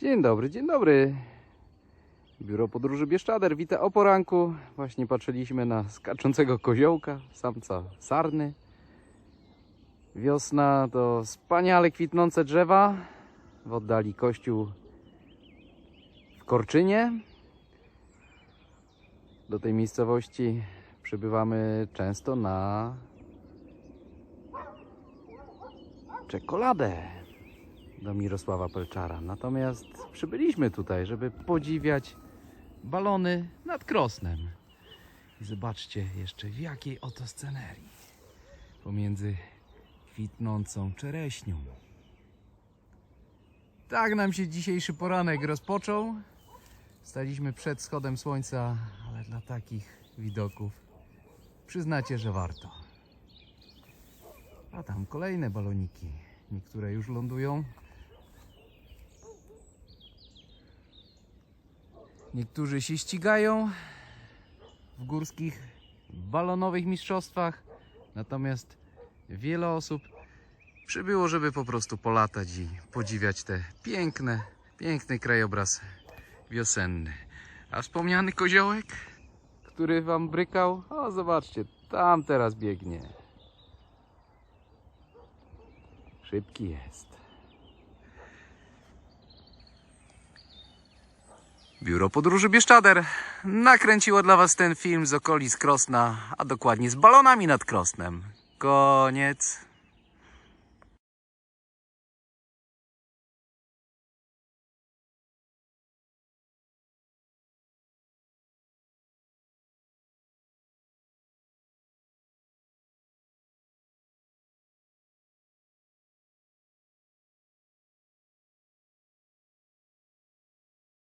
Dzień dobry, dzień dobry. Biuro Podróży Bieszczader, wita o poranku. Właśnie patrzyliśmy na skaczącego koziołka, samca sarny. Wiosna to wspaniale kwitnące drzewa. W oddali kościół w Korczynie. Do tej miejscowości przybywamy często na czekoladę do Mirosława Pelczara. Natomiast przybyliśmy tutaj, żeby podziwiać balony nad Krosnem. I zobaczcie jeszcze w jakiej oto scenerii. Pomiędzy kwitnącą czereśnią. Tak nam się dzisiejszy poranek rozpoczął. Staliśmy przed wschodem słońca, ale dla takich widoków przyznacie, że warto. A tam kolejne baloniki. Niektóre już lądują. Niektórzy się ścigają w górskich balonowych mistrzostwach. Natomiast wiele osób przybyło, żeby po prostu polatać i podziwiać te piękne, piękny krajobraz wiosenny. A wspomniany koziołek, który wam brykał, o zobaczcie, tam teraz biegnie. Szybki jest. Biuro Podróży Bieszczader nakręciło dla Was ten film z okolic Krosna, a dokładnie z balonami nad Krosnem. Koniec.